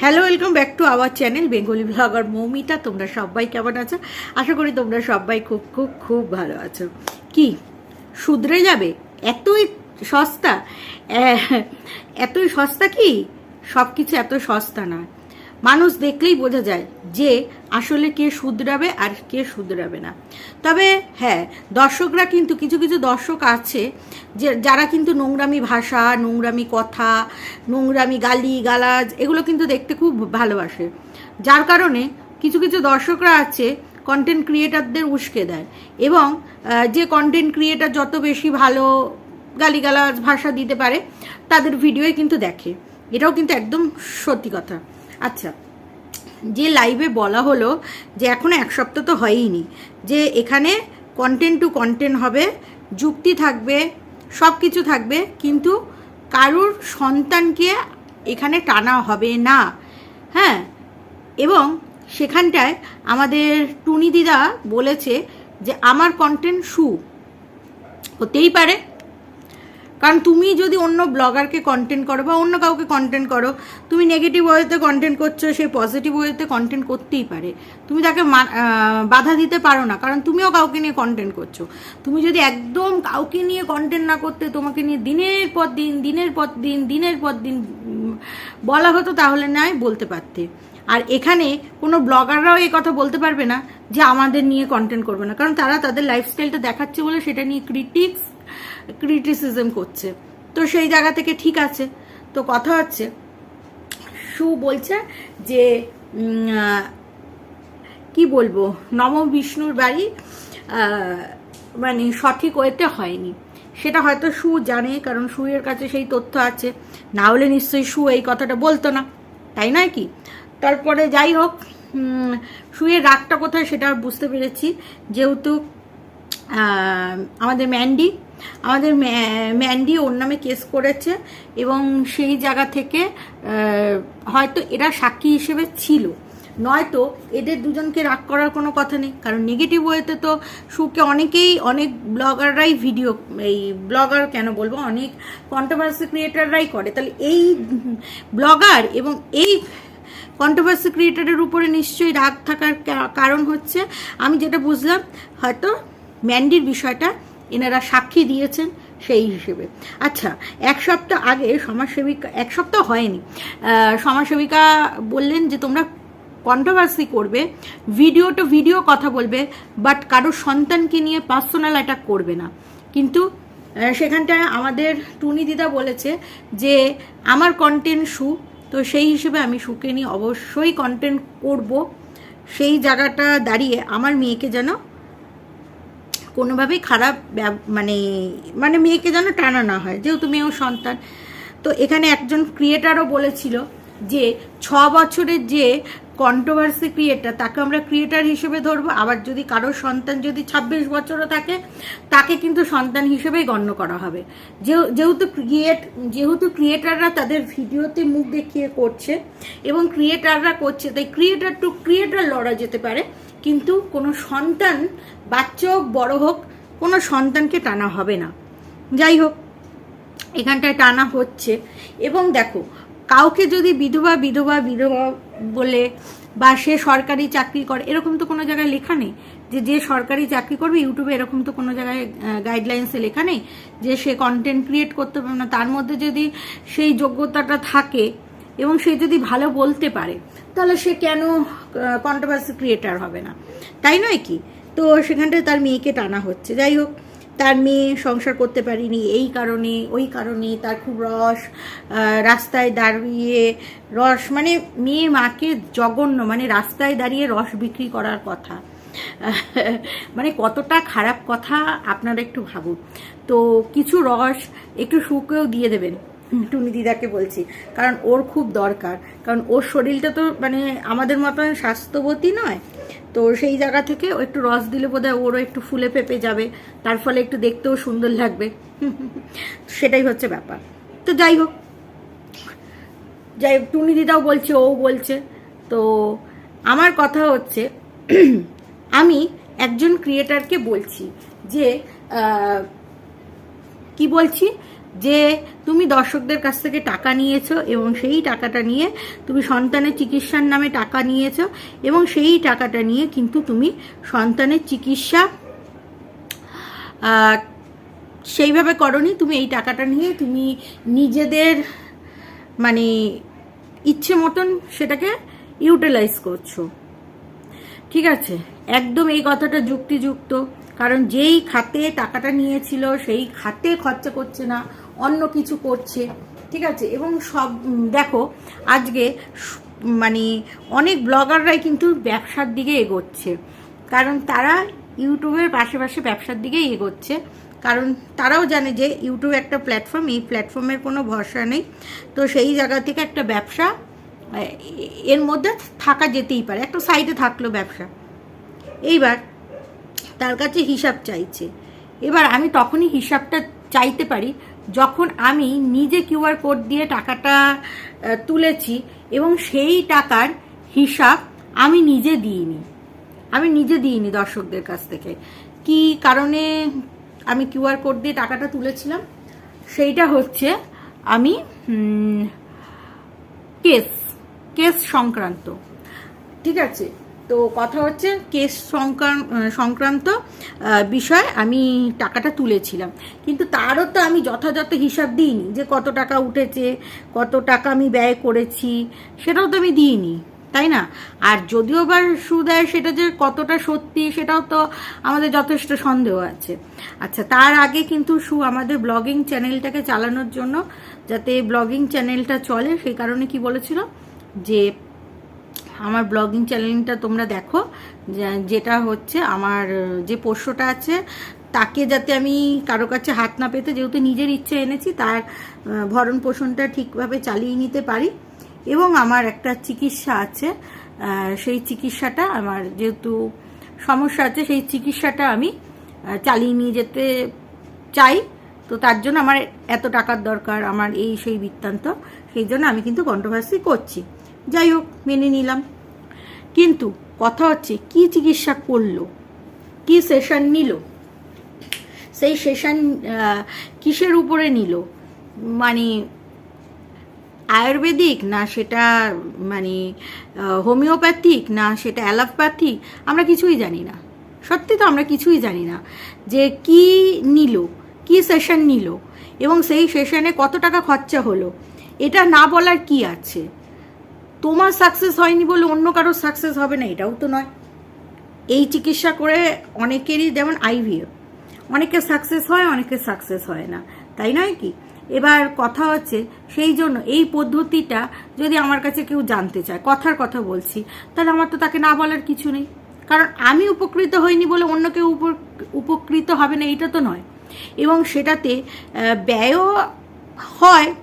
Hello welcome back to our channel Bengali blogger Moumita তোমরা সবাই কেমন আছো? আশা করি তোমরা সবাই খুব খুব খুব ভালো আছো। কি? শুধরে যাবে? এতই সস্তা? এতই সস্তা কি? সব কিছু এত সস্তা না মানুষ দেখলেই বোঝা যায় যে আসলে কে শুধরাবে আর কে শুধরাবে না। তবে হ্যাঁ দর্শকরা কিন্তু, কিছু কিছু দর্শক আছে যে, যারা কিন্তু নোংরামি ভাষা, নোংরামি কথা, নোংরামি গালি গালাজ এগুলো কিন্তু দেখতে খুব ভালোবাসে। যার কারণে কিছু কিছু দর্শকরা আছে কন্টেন্ট ক্রিয়েটারদের উস্কে দেয় এবং যে কন্টেন্ট ক্রিয়েটার যত বেশি ভালো গালিগালাজ ভাষা দিতে পারে, তাদের ভিডিওই কিন্তু দেখে। এটাও কিন্তু একদম সত্যি কথা। আচ্ছা যে লাইভে বলা হলো যে এখনও এক সপ্তাহ তো হয়ইনি, যে এখানে কন্টেন্ট টু কন্টেন্ট হবে, যুক্তি থাকবে সব কিছু থাকবে, কিন্তু কারুর সন্তানকে এখানে টানা হবে না। হ্যাঁ এবং সেখানটায় আমাদের টুনি দিদা বলেছে যে, আমার কন্টেন্ট শু হতেই পারে। কারণ তুমি যদি অন্য ব্লগারকে কন্টেন্ট করো বা অন্য কাউকে কন্টেন্ট করো, তুমি নেগেটিভ ওয়েতে কন্টেন্ট করছ, সে পজিটিভ ওয়েতে কন্টেন্ট করতেই পারে। তুমি তাকে বাধা দিতে পারো না, কারণ তুমিও কাউকে নিয়ে কন্টেন্ট করছ। তুমি যদি একদম কাউকে নিয়ে কন্টেন্ট না করতে, তোমাকে নিয়ে দিনের পর দিন, দিনের পর দিন, দিনের পর দিন বলা হতো, তাহলে নয় বলতে পারতে। আর এখানে কোনো ব্লগাররাও এই কথা বলতে পারবে না যে আমাদের নিয়ে কন্টেন্ট করবে না, কারণ তারা তাদের লাইফস্টাইলটা দেখাচ্ছে বলে সেটা নিয়ে ক্রিটিক্স ক্রিটিসিজম করছে। তো সেই জায়গা থেকে ঠিক আছে। তো কথা হচ্ছে, সু বলছে যে কি বলব, নম বিষ্ণুর বাড়ি মানে সঠিক ওয়েতে হয়নি। সেটা হয়তো সু জানে, কারণ সুয়ের কাছে সেই তথ্য আছে। না হলে নিশ্চয়ই সু এই কথাটা বলতো না। তাই নয় কি? তারপরে যাই হোক সুয়ের রাগটা কোথায় সেটা বুঝতে পেরেছি। যেহেতু আমাদের ম্যান্ডি আমাদের ম্যান্ডি ওর নামে কেস করেছে এবং সেই জায়গা থেকে হয়তো এরা সাক্ষী হিসেবে ছিল। নয়তো এদের দুজনকে রাগ করার কোনো কথা নেই, কারণ নেগেটিভ ওয়েতে তো সুকে অনেকেই, অনেক ব্লগাররাই ভিডিও এই ব্লগার কেন বলব, অনেক কন্ট্রোভার্সি ক্রিয়েটাররাই করে। তাহলে এই ব্লগার এবং এই কন্ট্রোভার্সি ক্রিয়েটারের উপরে নিশ্চয়ই রাগ থাকার কারণ হচ্ছে, আমি যেটা বুঝলাম, হয়তো ম্যান্ডির বিষয়টা এনারা সাক্ষী দিয়েছেন সেই হিসেবে। আচ্ছা এক সপ্তাহ আগে সমাজসেবিকা, এক সপ্তাহ হয়নি। সমাজসেবিকা বললেন যে তোমরা কন্ট্রোভার্সি করবে ভিডিও টু ভিডিও কথা বলবে বাট কারোর সন্তানকে নিয়ে পার্সোনাল অ্যাটাক করবে না। কিন্তু সেখানটায় আমাদের টুনি দিদা বলেছে যে আমার কন্টেন্ট শু তো সেই হিসেবে আমি সুকে নিয়ে অবশ্যই কন্টেন্ট করব। সেই জায়গাটা দাঁড়িয়ে আমার মেয়েকে যেন কোনোভাবেই খারাপ মানে মানে মেয়েকে যেন টানা না হয়, যেহেতু মেয়েও সন্তান। তো এখানে একজন ক্রিয়েটারও বলেছিল যে, ছ বছরের যে কন্ট্রোভার্সি ক্রিয়েটার তাকে আমরা ক্রিয়েটার হিসেবে ধরবো, আবার যদি কারোর সন্তান যদি ছাব্বিশ বছরও থাকে, তাকে কিন্তু সন্তান হিসেবেই গণ্য করা হবে। যেহ- যেহেতু ক্রিয়েট যেহেতু ক্রিয়েটাররা তাদের ভিডিওতে মুখ দেখিয়ে করছে, এবং ক্রিয়েটাররা করছে, তাই ক্রিয়েটার টু ক্রিয়েটার লড়া যেতে পারে। কিন্তু কোনো সন্তান বাচ্চা হোক, বড়ো হোক, কোনো সন্তানকে টানা হবে না। যাই হোক, এখানটায় টানা হচ্ছে। এবং দেখো, কাউকে যদি বিধবা বিধবা বিধবা বলে বা সে সরকারি চাকরি করে, এরকম তো কোনো জায়গায় লেখা নেই। যে যে সরকারি চাকরি করবে, ইউটিউবে এরকম তো কোনো জায়গায় গাইডলাইন্সে লেখা নেই যে সে কন্টেন্ট ক্রিয়েট করতে পারবে না। তার মধ্যে যদি সেই যোগ্যতাটা থাকে এবং সে যদি ভালো বলতে পারে, তাহলে সে কেন কন্ট্রোভার্সি ক্রিয়েটার হবে না? তাই নয় কি? তো সেখানটায় তার মেয়েকে টানা হচ্ছে। যাই হোক, তার মেয়ে সংসার করতে পারিনি এই কারণে, ওই কারণে, তার খুব রস রাস্তায় দাঁড়িয়ে রস মানে মেয়ের মাকে জঘন্য মানে রাস্তায় দাঁড়িয়ে রস বিক্রি করার কথা। মানে কতটা খারাপ কথা আপনারা একটু ভাবুন। তো কিছু রস একটু শুকেও দিয়ে দেবেন। টুনি দিদাকে বলছি, কারণ ওর খুব দরকার। কারণ ওর শরীরটা তো মানে আমাদের মতন স্বাস্থ্যবতী নয়। তো সেই জায়গা থেকে ও একটু রস দিলে বোধহয় ওরও একটু ফুলে ফেপে যাবে, তার ফলে একটু দেখতেও সুন্দর লাগবে। সেটাই হচ্ছে ব্যাপার। তো যাই হোক যাই হোক, টুনি দিদাও বলছে, ও বলছে। তো আমার কথা হচ্ছে, আমি একজন ক্রিয়েটারকে বলছি যে কি বলছি? যে তুমি দর্শকদের কাছ থেকে টাকা নিয়েছো এবং সেই টাকাটা নিয়ে তুমি সন্তানের চিকিৎসার নামে টাকা নিয়েছো এবং সেই টাকাটা নিয়ে কিন্তু তুমি সন্তানের চিকিৎসা সেইভাবে করনি। তুমি এই টাকাটা নিয়ে তুমি নিজেদের মানে ইচ্ছে মতন সেটাকে ইউটিলাইজ করছ। ঠিক আছে? একদম এই কথাটা যুক্তিযুক্ত। কারণ যেই খাতে টাকাটা নিয়েছিল, সেই খাতে খরচা করছে না। অন্য কিছু করছে, ঠিক আছে? এবং সব দেখো, আজকে মানে অনেক ব্লগাররাই কিন্তু ব্যবসার দিকে এগোচ্ছে। কারণ তারা ইউটিউবের পাশে পাশে ব্যবসার দিকেই এগোচ্ছে। কারণ তারাও জানে যে ইউটিউব একটা প্ল্যাটফর্ম, এই প্ল্যাটফর্মের কোনো ভরসা নেই। তো সেই জায়গা থেকে একটা ব্যবসা এর মধ্যে থাকা যেতেই পারে। একটা সাইডে থাকল ব্যবসা। এইবার তার কাছে হিসাব চাইছে। এবার আমি তখনই হিসাবটা চাইতে পারি যখন আমি নিজে কিউআর কোড দিয়ে টাকাটা তুলেছি এবং সেই টাকার হিসাব আমি নিজে দিইনি। আমি নিজে দিইনি দর্শকদের কাছ থেকে। কি কারণে আমি কিউআর কোড দিয়ে টাকাটা তুলেছিলাম? সেইটা হচ্ছে আমি কেস কেস সংক্রান্ত। ঠিক আছে? তো কথা হচ্ছে কেস সংক্রান্ত বিষয় আমি টাকাটা তুলেছিলাম। কিন্তু তারও তো আমি যথাযথ হিসাব দিইনি যে কত টাকা উঠেছে, কত টাকা আমি ব্যয় করেছি, সেটাও তো আমি দিইনি, তাই না? আর যদিও বা সুদ দেয়, সেটা যে কতটা সত্যি সেটাও তো আমাদের যথেষ্ট সন্দেহ আছে। আচ্ছা তার আগে কিন্তু সু, আমাদের ব্লগিং চ্যানেলটাকে চালানোর জন্য, যাতে ব্লগিং চ্যানেলটা চলে, সেই কারণে কি বলেছিল? যে আমার ব্লগিং চ্যানেলটা তোমরা দেখো যেটা হচ্ছে আমার, যে পোষ্যটা আছে, তাকে যাতে আমি কারও কাছে হাত না পেতে, যেহেতু নিজের ইচ্ছে এনেছি, তার ভরণ পোষণটা ঠিকভাবে চালিয়ে নিতে পারি। এবং আমার একটা চিকিৎসা আছে সেই চিকিৎসাটা আমার যেহেতু সমস্যা আছে, সেই চিকিৎসাটা আমি চালিয়ে নিয়ে যেতে চাই। তো তার জন্য আমার এত টাকার দরকার, আমার এই সেই বৃত্তান্ত, সেই জন্য আমি কিন্তু কন্ট্রোভার্সি করছি। যাই হোক, মেনে নিলাম। কিন্তু কথা হচ্ছে, কি চিকিৎসা করল? কি সেশন নিল? সেই সেশন কিসের উপরে নিল? মানে আয়ুর্বেদিক না সেটা মানে হোমিওপ্যাথিক না সেটা অ্যালোপ্যাথিক? আমরা কিছুই জানি না। সত্যি তো আমরা কিছুই জানি না যে কি নিল, কি সেশন নিল এবং সেই সেশনে কত টাকা খরচা হলো। এটা না বলার কি আছে? তোমার সাকসেস হয়নি বলে অন্য কারোর সাকসেস হবে না, এটাও তো নয়। এই চিকিৎসা করে অনেকেরই, যেমন আইভিএফ অনেকের সাকসেস হয়, অনেকের সাকসেস হয় না। তাই নয় কি? এবার কথা হচ্ছে সেই জন্য এই পদ্ধতিটা যদি আমার কাছে কেউ জানতে চায়, কথার কথা বলছি, তাহলে আমার তো তাকে না বলার কিছু নেই। কারণ আমি উপকৃত হইনি বলে অন্য কেউ উপ- উপকৃত হবে না, এটা তো নয়। এবং সেটাতে ব্যয়ও হয়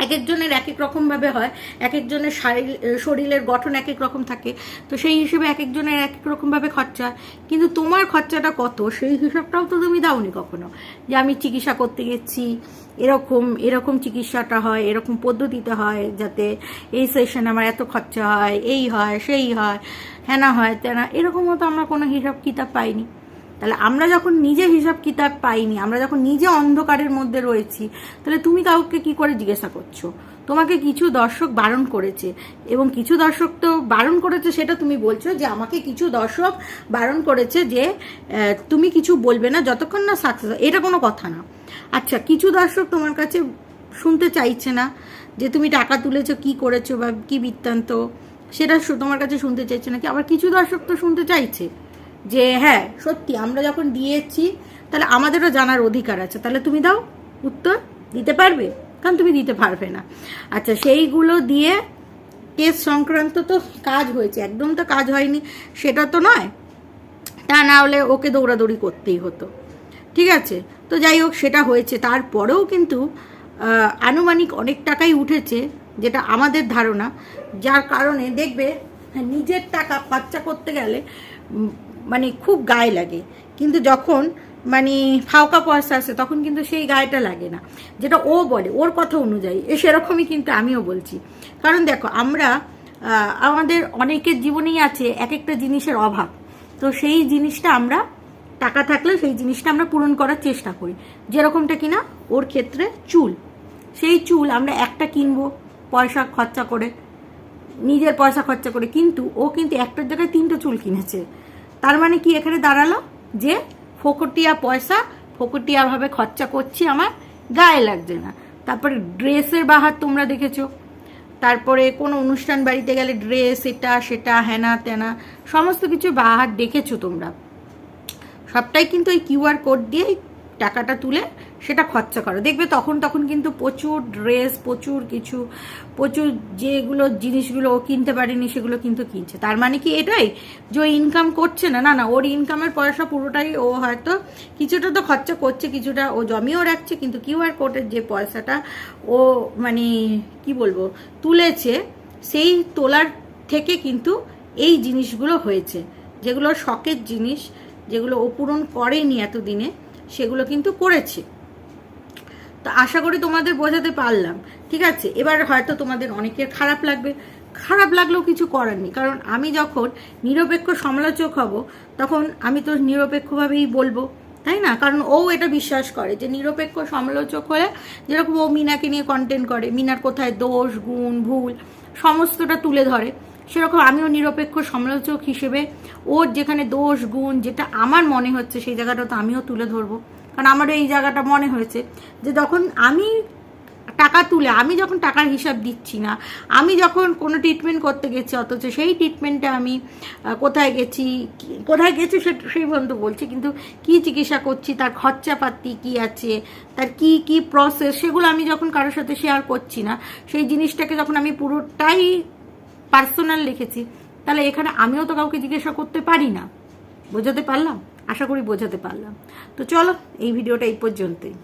এক একজনের এক এক রকমভাবে হয় এক একজনের শারীর- শরীরের গঠন এক এক রকম থাকে। তো সেই হিসেবে এক একজনের এক এক রকমভাবে খরচা। কিন্তু তোমার খরচাটা কত? সেই হিসাবটাও তো তুমি দাওনি কখনো। যে আমি চিকিৎসা করতে গেছি, এরকম এরকম চিকিৎসাটা হয়, এরকম পদ্ধতিতে হয়, যাতে এই সেশনে আমার এত খরচা হয়, এই হয়, সেই হয় হ্যানা হয় তেনা এরকমও তো আমরা কোনো হিসাব কিতাব পাইনি। তাহলে আমরা যখন নিজে হিসাব কিতাব পাইনি, আমরা যখন নিজে অন্ধকারের মধ্যে রয়েছি, তাহলে তুমি কাউকে কি করে জিজ্ঞাসা করছ? তোমাকে কিছু দর্শক বারণ করেছে এবং কিছু দর্শক তো বারণ করেছে সেটা তুমি বলছো যে আমাকে কিছু দর্শক বারণ করেছে যে তুমি কিছু বলবে না যতক্ষণ না সাকসেস এটা কোনো কথা না। আচ্ছা কিছু দর্শক তোমার কাছে শুনতে চাইছে না যে তুমি টাকা তুলেছো, কি করেছ বা কি বৃত্তান্ত, সেটা তোমার কাছে শুনতে চাইছে না কি আবার কিছু দর্শক তো শুনতে চাইছে। যে হ্যাঁ সত্যি আমরা যখন দিয়েছি, তাহলে আমাদেরও জানার অধিকার আছে। তাহলে তুমি দাও উত্তর, দিতে পারবে? কারণ তুমি দিতে পারবে না। আচ্ছা সেইগুলো দিয়ে কেস সংক্রান্ত তো কাজ হয়েছে। একদম তো কাজ হয়নি, সেটা তো নয়। তা না হলে ওকে দৌড়াদৌড়ি করতেই হতো। ঠিক আছে? তো যাই হোক, সেটা হয়েছে। তারপরেও কিন্তু আনুমানিক অনেক টাকাই উঠেছে, যেটা আমাদের ধারণা। যার কারণে দেখবে, নিজের টাকা খরচা করতে গেলে মানে খুব গায়ে লাগে। কিন্তু যখন মানে ফাওকা পয়সা আসে, তখন কিন্তু সেই গায়েটা লাগে না। যেটা ও বলে, ওর কথা অনুযায়ী, এ সেরকমই কিন্তু আমিও বলছি। কারণ দেখো, আমরা আমাদের অনেকের জীবনেই আছে এক একটা জিনিসের অভাব। তো সেই জিনিসটা আমরা, টাকা থাকলে সেই জিনিসটা আমরা পূরণ করার চেষ্টা করি। যেরকমটা কিনা, ওর ক্ষেত্রে চুল। সেই চুল আমরা একটা কিনবো পয়সা খরচা করে, নিজের পয়সা খরচা করে। কিন্তু ও কিন্তু একটার জায়গায় তিনটে চুল কিনেছে। তার মানে কি এখানে দাঁড়াল? যে ফোকটিয়া পয়সা, ফোকটিয়াভাবে খরচা করছি আমার গায়ে লাগছে না। তারপরে ড্রেসের বাহার তোমরা দেখেছ। তারপরে কোনো অনুষ্ঠান বাড়িতে গেলে ড্রেস, এটা, সেটা, হেনা, তেনা, সমস্ত কিছু বাহার দেখেছ তোমরা। সবটাই কিন্তু ওই কিউআর কোড দিয়েই টাকাটা তুলে সেটা খরচা করো। দেখবে তখন তখন কিন্তু প্রচুর ড্রেস প্রচুর কিছু, প্রচুর যেগুলো জিনিসগুলো ও কিনতে পারেনি সেগুলো কিন্তু কিনছে। তার মানে কি এটাই? যে ও ইনকাম করছে না না না, ওর ইনকামের পয়সা পুরোটাই ও হয়তো কিছুটা তো খরচা করছে, কিছুটা ও জমিয়েও রাখছে, কিন্তু কিউআর কোডের যে পয়সাটা ও মানে কি বলব, তুলেছে, সেই তোলার থেকে কিন্তু এই জিনিসগুলো হয়েছে। যেগুলো শখের জিনিস, যেগুলো ও পূরণ করেনি এতদিনে সেগুলো কিন্তু করেছি। তো আশা করি তোমাদের বোঝাতে পারলাম। ঠিক আছে? এবার হয়তো তোমাদের অনেকের খারাপ লাগবে। খারাপ লাগলেও কিছু করার নেই। কারণ আমি যখন নিরপেক্ষ সমালোচক হব, তখন আমি তো নিরপেক্ষভাবেই বলব। তাই না? কারণ ও এটা বিশ্বাস করে যে নিরপেক্ষ সমালোচক হলে যেরকম ও মিনাকে নিয়ে কন্টেন্ট করে, মিনার কোথায় দোষ, গুণ, ভুল, সমস্তটা তুলে ধরে। সেরকম আমিও নিরপেক্ষ সমালোচক হিসেবে ওর যেখানে দোষ, গুণ, যেটা আমার মনে হচ্ছে সেই জায়গাটা তো আমিও তুলে ধরবো। কারণ আমারও এই জায়গাটা মনে হয়েছে যে যখন আমি টাকা তুলে, আমি যখন টাকার হিসাব দিচ্ছি না, আমি যখন কোনো ট্রিটমেন্ট করতে গেছি, অথচ সেই ট্রিটমেন্টে আমি কোথায় গেছি কোথায় গেছি সে, সেই পর্যন্ত বলছি, কিন্তু কি চিকিৎসা করছি, তার খরচাপাতি কি আছে, তার কি কি প্রসেস সেগুলো আমি যখন কারোর সাথে শেয়ার করছি না, সেই জিনিসটাকে যখন আমি পুরোটাই পার্সোনাল লিখেছি, তাহলে এখানে আমিও তো কাউকে জিজ্ঞাসা করতে পারি না। বোঝাতে পারলাম? আশা করি বোঝাতে পারলাম। তো চলো, এই ভিডিওটা এই পর্যন্তই।